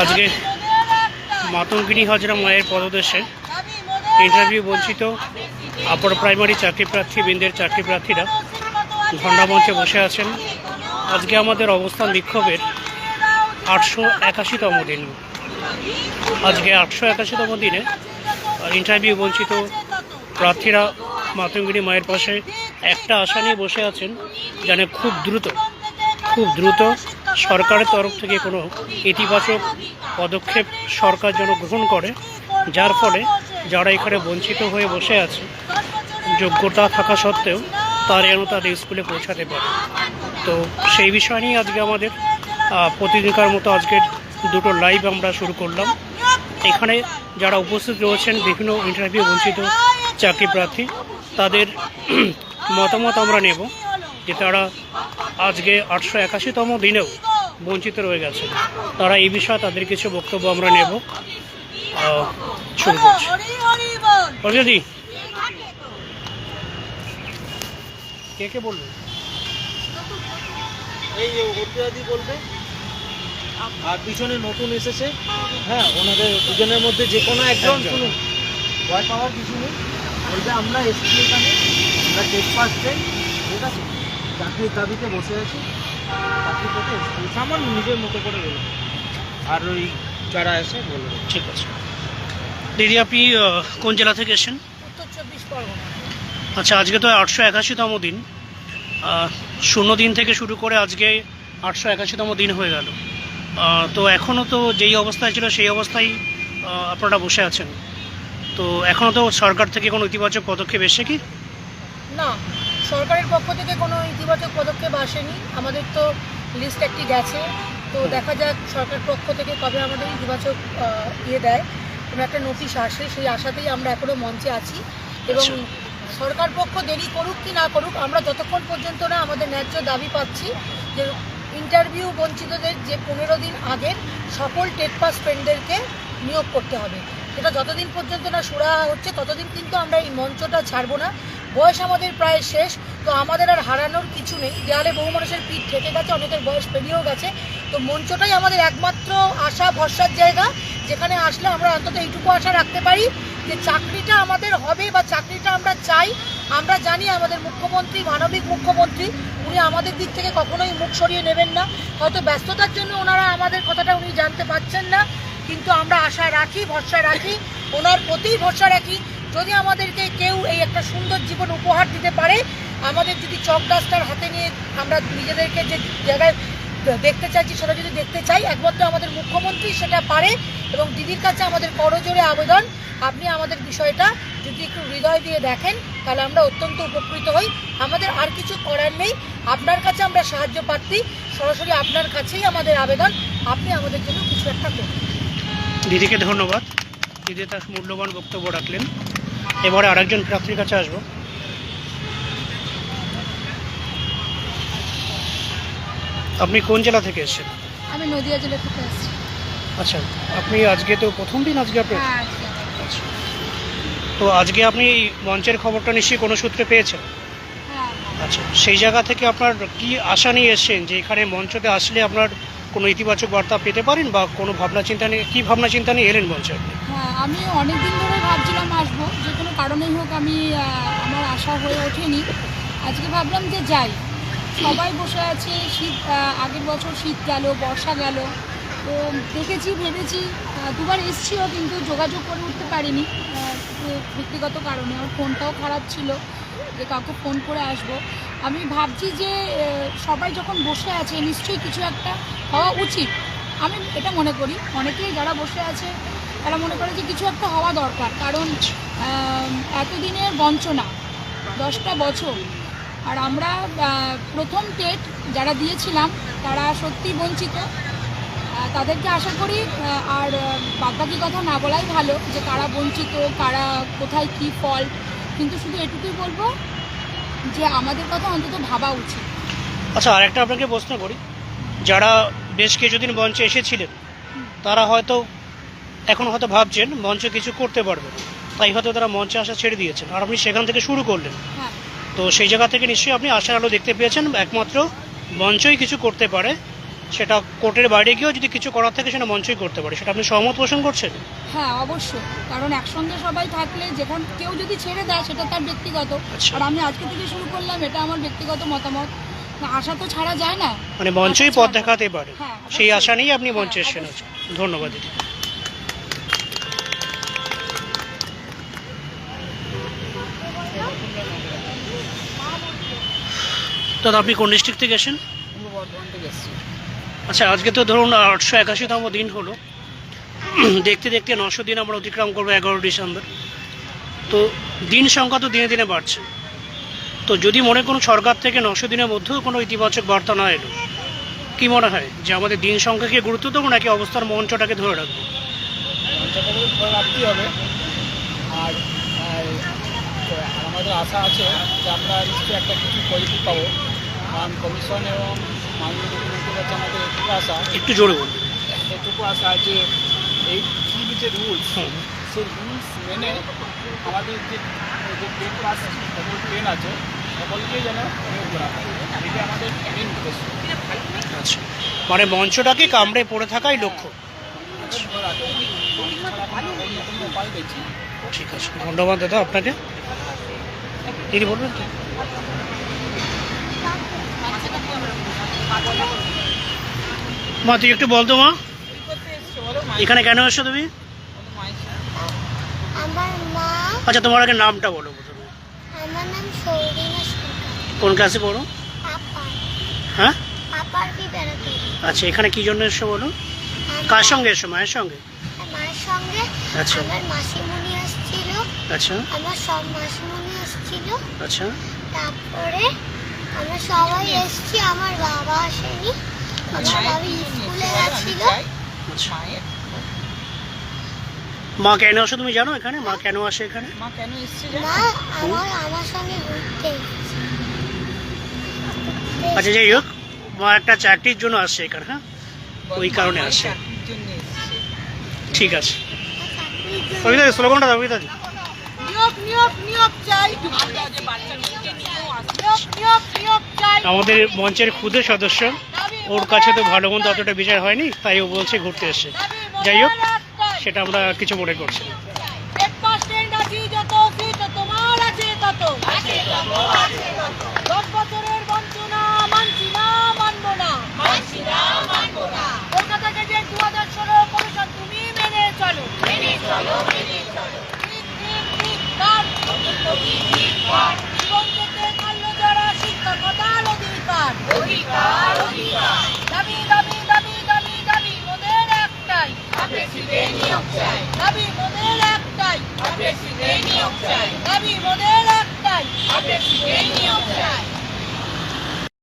আজকে মাতঙ্গিনী হাজরা মায়ের পদদেশে ইন্টারভিউ বঞ্চিত আপার প্রাইমারি চাকরি প্রার্থী, বৃন্দের চাকরি প্রার্থীরা মঞ্চে বসে আছেন। আজকে আমাদের অবস্থান বিক্ষোভের আটশো একাশিতম দিন। আজকে আটশো একাশিতম দিনে ইন্টারভিউ বঞ্চিত প্রার্থীরা মাতঙ্গিনী মায়ের পাশে একটা আশা নিয়ে বসে আছেন, যেন খুব দ্রুত খুব দ্রুত সরকারের তরফ থেকে কোনো ইতিবাচক পদক্ষেপ সরকার যেন গ্রহণ করে, যার ফলে যারা এখানে বঞ্চিত হয়ে বসে আছে, যোগ্যতা থাকা সত্ত্বেও তারা যেন তাদের স্কুলে পৌঁছাতে পারে। তো সেই বিষয় নিয়ে আজকে আমাদের প্রতিদিনকার মতো আজকের দুটো লাইভ আমরা শুরু করলাম। এখানে যারা উপস্থিত রয়েছেন, বিভিন্ন ইন্টারভিউ বঞ্চিত চাকরি প্রার্থী, তাদের মতামত আমরা নেব যে তারা আজকে আটশো একাশিতম দিনেও বঞ্চিত রয়ে গেছে তারা এই বিষয়ে তাদের কিছু বক্তব্য আমরা নেব। শুরু করছি। কে কে বলবেন এই উত্তরাদি বলবে। আর পিছনে নতুন এসেছে। হ্যাঁ ওনাদের দুজনের মধ্যে যে কোনো একজন। শুনুন। ভয় পাওয়ার কিছু নেই। বলতে আমরা এসেছি এখানে আমরা টেট পাস চাই ঠিক আছে? চাকরির দাবিতে বসে আছি। চাকরি পেতে সামান্য নিজের মতো করে বলব আর ওই যারা এসে বলবে ঠিক আছে। দিদি আপনি কোন জেলা থেকে এসেছেন? উত্তর চব্বিশ পরগনা। আচ্ছা আজকে তো আটশো একাশিতম দিন। শূন্য দিন থেকে শুরু করে আজকে আটশো একাশিতম দিন হয়ে গেল। তো এখনও তো যেই অবস্থায় ছিল সেই অবস্থায় আপনারা বসে আছেন। তো এখনও তো সরকার থেকে কোনো ইতিবাচক পদক্ষেপ এসে কি? না। সরকারের পক্ষ থেকে কোনো ইতিবাচক পদক্ষেপ আসেনি। আমাদের তো লিস্ট একটি গেছে। তো দেখা যাক সরকার পক্ষ থেকে কবে আমাদের ইতিবাচক ইয়ে দেয়। কোনো একটা নোটিশ আসে সেই আশাতেই আমরা এখনও মঞ্চে আছি। এবং আচ্ছা। সরকার পক্ষ দেরি করুক কি না করুক আমরা যতক্ষণ পর্যন্ত না আমাদের ন্যায্য দাবি পাচ্ছি যে ইন্টারভিউ বঞ্চিতদের যে পনেরো দিন আগের সকল টেট পাস ফ্রেন্ডদেরকে নিয়োগ করতে হবে। সেটা যতদিন পর্যন্ত না সুরাহা হচ্ছে, ততদিন কিন্তু আমরা এই মঞ্চটা ছাড়বো না। বয়স আমাদের প্রায় শেষ, তো আমাদের আর হারানোর কিছু নেই। দেয়ালে বহু মানুষের পিঠ থেকে গেছে, অনেকের বয়স পেরিয়েও গেছে। তো মঞ্চটাই আমাদের একমাত্র আশা, ভরসার জায়গা। যেখানে আসলে আমরা অন্তত এইটুকু আশা রাখতে পারি যে চাকরিটা আমাদের হবে বা চাকরিটা আমরা চাই। আমরা জানি আমাদের মুখ্যমন্ত্রী, মানবিক মুখ্যমন্ত্রী, উনি আমাদের দিক থেকে কখনোই মুখ সরিয়ে নেবেন না। হয়তো ব্যস্ততার জন্য ওনারা আমাদের কথাটা উনি জানতে পারছেন না। কিন্তু আমরা আশা রাখি, ভরসা রাখি, ওনার প্রতি ভরসা রাখি, যদি আমাদেরকে কেউ এই একটা সুন্দর জীবন উপহার দিতে পারে, আমাদের যদি চক ডাস্টার হাতে নিয়ে আমরা নিজেদেরকে যে জায়গায় দেখতে চাইছি, সেটা যদি দেখতে চাই, একমাত্র আমাদের মুখ্যমন্ত্রী সেটা পারে এবং দিদির কাছে আমাদের করজোরে আবেদন। আপনি আমাদের বিষয়টা যদি একটু হৃদয় দিয়ে দেখেন, তাহলে আমরা অত্যন্ত উপকৃত হই। আমাদের আর কিছু করার নেই। আপনার কাছে আমরা সাহায্য প্রার্থী। সরাসরি আপনার কাছেই আমাদের আবেদন। আপনি আমাদের জন্য কিছু একটা করুন। দিদিকে ধন্যবাদ। দিদি তার মূল্যবান বক্তব্য রাখলেন। এবারে আরেকজন প্রার্থীর কাছে আসব। আপনি কোন জেলা থেকে এসেছেন? আমি নদিয়া জেলা থেকে আসছি আচ্ছা আপনি আজকে তো প্রথম দিন আজকে আপনি হ্যাঁ আচ্ছা। তো আজকে আপনি মঞ্চের খবরটা নিশ্চয়ই কোনো সূত্রে পেয়েছেন? হ্যাঁ। আচ্ছা সেই জায়গা থেকে আপনার কি আশা নিয়ে এসেছেন যে এখানে মঞ্চতে আসলে আপনার কোনো ইতিবাচক বার্তা পেতে পারেন বা কোনো ভাবনা চিন্তা নিয়ে, কী ভাবনা চিন্তা নিয়ে এলেন মঞ্চে হ্যাঁ আমি অনেক দিন ধরে ভাবছিলাম আসব, যে কোনো কারণেই হোক আমি আমার আশা হয়ে ওঠেনি। আজকে ভাবলাম যে যাই, সবাই বসে আছে, শীত আগের বছর শীত গেল, বর্ষা গেল, তো দেখেছি, ভেবেছি দুবার এসছিও কিন্তু যোগাযোগ করে উঠতে পারিনি ব্যক্তিগত কারণে, আমার ফোনটাও খারাপ ছিল। যে কাউকে ফোন করে আসব। আমি ভাবছি যে সবাই যখন বসে আছে, নিশ্চয়ই কিছু একটা হওয়া উচিত। আমি এটা মনে করি, অনেকেই যারা বসে আছে, তারা মনে করে যে কিছু একটা হওয়া দরকার। কারণ এতদিনের বঞ্চনা, দশটা বছর, আর আমরা প্রথম টেট যারা দিয়েছিলাম, তারা সত্যি বঞ্চিত। তাদেরকে আশা করি আর, বাদবাকি কথা না বলাই ভালো যে কারা বঞ্চিত, কারা কোথায় কী ফল। কিন্তু শুধু এটুকুই বলব যে আমাদের কথা অন্তত ভাবা উচিত। আচ্ছা আরেকটা আপনাকে প্রশ্ন করি। যারা বেশ কিছুদিন মঞ্চে এসেছিলেন তারা হয়তো এখন হয়তো ভাবছেন মঞ্চে কিছু করতে পারবে তাই হয়তো তারা মঞ্চে আসা ছেড়ে দিয়েছেন। আর আপনি সেখান থেকে শুরু করলেন। হ্যাঁ। তো সেই জায়গা থেকে নিশ্চয়ই আপনি আশার আলো দেখতে পেয়েছেন। একমাত্র মঞ্চই কিছু করতে পারে। সেটা কোর্টের বাইরে গিয়েও যদি কিছু করার থাকে সেটা মঞ্চই করতে পারে। সেটা আপনি সহমত পোষণ করছেন? হ্যাঁ অবশ্যই। কারণ একসঙ্গে সবাই থাকলে যখন কেউ যদি ছেড়ে দেয় সেটা তার ব্যক্তিগত। আচ্ছা। আর আমি আজকে থেকে শুরু করলাম এটা আমার ব্যক্তিগত মতামত। না, আশা তো ছাড়া যায় না। মানে মঞ্চই পথ দেখাতে পারে। হ্যাঁ, সেই অবশ্যই। আশা নিয়েই আপনি মঞ্চে হ্যাঁ, এসেছেন আজকে। ধন্যবাদ দিদি। দাদা আপনি কোন ডিস্ট্রিক্ট থেকে এসেছেন? পূর্ব বর্ধমান থেকে এসেছি। আচ্ছা আজকে তো ধরুন আটশো একাশিতম দিন হলো। দেখতে দেখতে নশো দিন আমরা অতিক্রম করব এগারো ডিসেম্বর। তো দিন সংখ্যা তো দিনে দিনে বাড়ছে। তো যদি মনে কোনো সরকার থেকে নশো দিনের মধ্যেও কোনো ইতিবাচক বার্তা না এলো, কি মনে হয় যে আমাদের দিন সংখ্যাকে গুরুত্ব দেবো নাকি অবস্থার মঞ্চটাকে ধরে রাখব? হবে। আর আমাদের আশা আছে যে আমরা নিশ্চয়ই একটা কিছু পজিটিভ পাবো। কারণ কমিশন এবং মাননীয় আমাদের এটুকু আশা। একটু জোরে বলুন। এটুকু আশা যে এই থ্রি যে রুলস সেই রুলস মেনে আমাদের যে যে ট্রেন ক্লাস সকল ট্রেন আছে সকলকেই যেন নিয়োগ করা হয়। এটা আমাদের মেন উদ্দেশ্য। আচ্ছা। মানে মঞ্চটাকে কামড়ে পড়ে থাকাই লক্ষ্য। ঠিক আছে। ধন্যবাদ দাদা আপনাকে। দিদি বলবেন তো? মা তুই একটু বলতো মা। এখানে কেন এসছো তুমি? আমার মা আচ্ছা তোমার আগে নামটা বলো প্রথমে। আমার নাম কোন ক্লাসে পড়ো? হ্যাঁ? আচ্ছা এখানে কি জন্য এসছো বলো? কার সঙ্গে এসো মায়ের সঙ্গে? মায়ের সঙ্গে আচ্ছা। আমার মাসিমণি আচ্ছা। আমার সব মাসিমণি আসছিল। আচ্ছা। তারপরে আমরা সবাই এসছি আমার বাবা আসেনি। আচ্ছা। মা কেন আসো তুমি জানো এখানে? মা কেন আসে এখানে? মা আমার আমার সঙ্গে ঘুরতে আচ্ছা যাই হোক মা একটা চাকরির জন্য আসছে এখানে হ্যাঁ? ওই কারণে আসে। ঠিক আছে। কবিতা স্লোগানটা দাও কবিতা দি। নিয়োগ নিয়োগ নিয়োগ চাই। নিয়োগ নিয়োগ নিয়োগ চাই। আমাদের মঞ্চের ক্ষুদে সদস্য ওর কাছে তো ভালো মন্দ অতটা বিচার হয়নি, তাই ও বলছে ঘুরতে এসে যাই হোক, সেটা আমরা কিছু মনে করছি না। নিয়োগ চাই। দাবি মোদের একটাই এই নিয়োগ চাই।